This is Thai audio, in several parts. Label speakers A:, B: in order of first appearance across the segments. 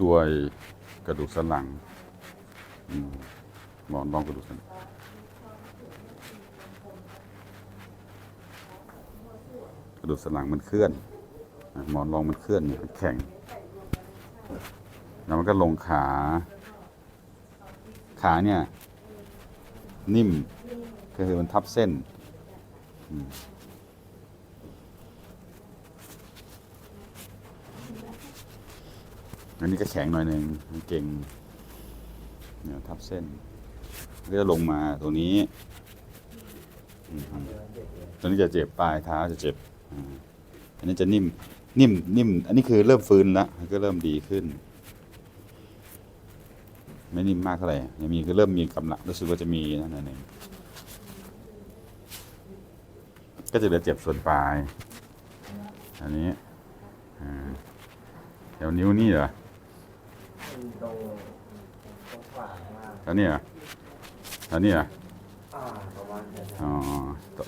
A: ตัวกระดูกสันหลังหมอนรองกระดูกสันหลังกระดูกสันหลังมันเคลื่อนหมอนรองมันเคลื่อนเนี่ยมันแข็ง แล้วมันก็ลงขา ขาเนี่ย นิ่มก็คือมันทับเส้น อันนี้ก็แข็งหน่อยหนึ่งเก่งเนี่ยทับเส้นเลื่อลงมาตรงนี้ตรงนี้จะเจ็บปลายเท้าจะเจ็บอันนี้จะนิ่มนิ่มนิ่ม อันนี้คือเริ่มฟื้นแล้วก็เริ่มดีขึ้น ไม่นิ่มมากเท่าไหร่ยังมีคือเริ่มมีกำลังรู้สึกว่าจะมีนั่นเองก็จะเหลือเจ็บส่วนปลาย อันนี้อ่าแถวนิ้วนี่เหรอ
B: ตรงตรงขวา ล่าง
A: แถวนี้เหรอแถวนี้เหรอ
B: อ่าประมาณนั้นนะ
A: อ๋อ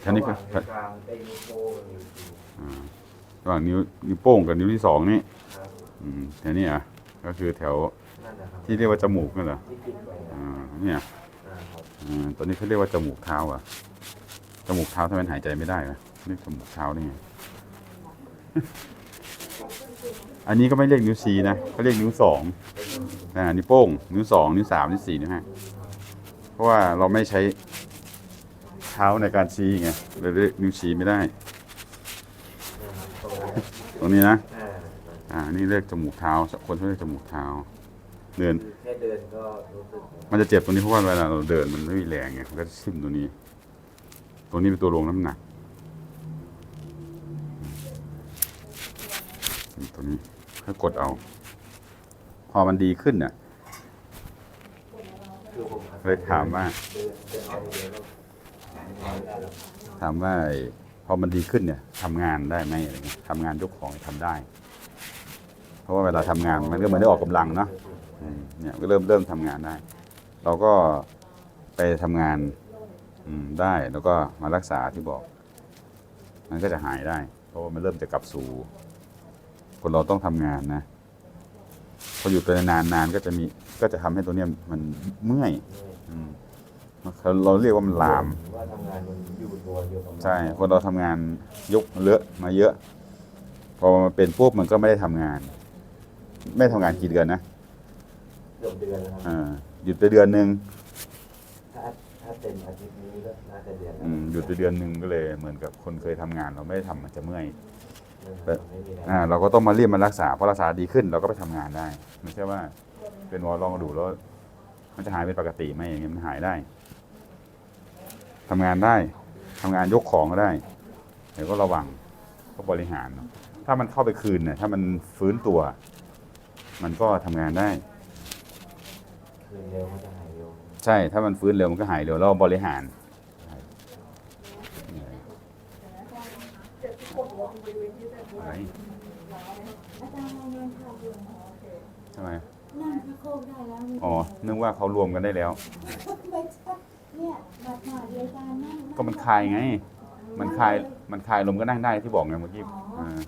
A: แถวนี้ก็
B: ระหว่างกลางเต็มโป้กับนิ้วชี้
A: อ่าระหว่างนิ้วนิ้วโป้งกับนิ้วที่สองนี่
B: ครับ
A: อืมแถวนี้เหรอก็คือแถว
B: นั่นนะครับ
A: ที่เรียกว่าจมูกนั่นเหรอ
B: ที่ติดไปนะ
A: อ่าเนี่ย
B: อ่าครับ
A: อ่าตอนนี้เขาเรียกว่าจมูกเท้าอะจมูกเท้าทำไมหายใจไม่ได้อะเรียกจมูกเท้าได้ไง อันนี้ก็ไม่เรียกนิ้วชี้นะเขาเรียกนิ้วสองอ่านิ้วโป้ง นิ้วสองนิ้วสามนิ้วสี่นิ้วห้าเพราะว่าเราไม่ใช้เท้าในการชี้ไงเลยเรียกนิ้วชี้ไม่ได้
B: ตรง
A: นี้นะ
B: อ่า
A: นี่เรียกจมูกเท้า คนเขาเรียกจมูกเท้า เดิน
B: แค่เดินก็รู้สึก
A: มันจะเจ็บตรงนี้เพราะว่าเวลาเราเดินมันไม่มีแรงไงมันก็จะทิ่มตรงนี้ตรงนี้เป็นตัวลงน้ำหนักตรงนี้ ค่อยกดเอา พอมันดีขึ้นเนี่ยเลยถามว่า ถามว่าพอมันดีขึ้นเนี่ยทำงานได้ไหมอะไรเงี้ยทำงานยกของทำได้ เพราะว่าเวลาทำงานมันก็เหมือนได้ออกกำลังเนาะเนี่ยก็เริ่มเริ่มทำงานได้ เราก็ไปทำงานอืได้แล้วก็มารักษาที่บอก มันก็จะหายได้ เพราะว่ามันเริ่มจะกลับสู่ คนเราต้องทำงานนะพออยู่ไปนานๆนานก็จะมีก็จะทำให้ตัวเนี้ยมันเมื่อยอืมเราเราเรียกว่ามันลาม
B: ว่าทำงานมันอยู่ตัวอยู่กับมัน
A: ใช่คนเราทำงานยกเลอะมาเยอะ พอมาเป็นปุ๊บมันก็ไม่ได้ทำงาน ไม่ทำงานกี่เดือนนะ
B: เกือบเดือนแล้วครับ
A: อ่าหยุดไปเดือนหนึ่ง
B: ถ้าถ้าเต็มอาทิตย์นี้ก็น่าจะเดือนแล้ว
A: อืมหยุดไปเดือนหนึ่งก็เลยเหมือนกับคนเคยทำงาน เราไม่ได้ทำมันจะเมื่อย
B: นะครับไม่มี แรง
A: อ่าเราก็ต้องมาเรียกมารักษาพอรักษาดีขึ้นเราก็ไปทำงานได้ไม่ใช่ว่า เป็นวอลลองกระดูกแล้วมันจะหายเป็นปกติไหมอย่างเงี้ยมันหายได้ทำงานได้ทำงานยกของก็ได้แต่ก็ระวังก็บริหารเนอะถ้ามันเข้าไปคืนเนี่ยถ้ามันฟื้นตัว มันก็ทำงานได้
B: คืนเร็วมันจะหายเร็ว
A: ใช่ถ้ามันฟื้นเร็วมันก็หายเร็วแล้วเราบริหาร อะไร
C: อาจารย์มองเงินค่ะอยู่โอเค
A: ทำไม
C: นั่งที่โคกได้แล้ว
A: อ๋อ นึกว่าเขารวมกันได้แล้ว
C: ไม่ใช่เนี่ยบัดหน่อยเลยอาจารย์นั่ง
A: ก็มันคลายไง มันคลาย มันคลายลมก็นั่งได้ที่บอกไงเมื่อกี้อ่า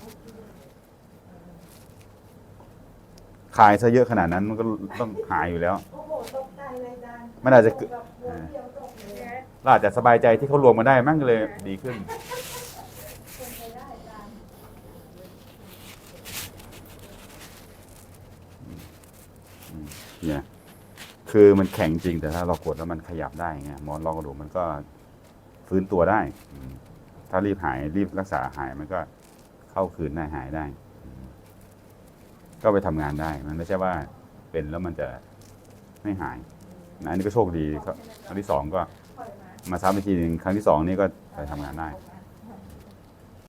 A: คลายซะเยอะขนาดนั้นมันก็ต้องหายอยู่แล้ว
C: โอ้โหตกใจเลยอาจารย์
A: มันอาจจะเกิด
C: แบบหัวเดียวตกเลย
A: เราอาจจะสบายใจที่เขารวมมาได้มั่งก็เลยดีขึ้น
C: เป็นไปได้อาจารย์
A: เนี่ย คือมันแข็งจริงแต่ถ้าเรากดแล้วมันขยับได้เงี้ยหมอนรองกระดูกมันก็ฟื้นตัวได้ ถ้ารีบหายรีบรักษาหายมันก็เข้าคืนได้หายได้ ก็ไปทำงานได้ มันไม่ใช่ว่าเป็นแล้วมันจะไม่หายนะอันนี้ก็โชคดีครั้งที่สองก็
C: มา
A: มาซ้ำอีกทีหนึ่งครั้งที่สองนี่ก็ไปทำงานได้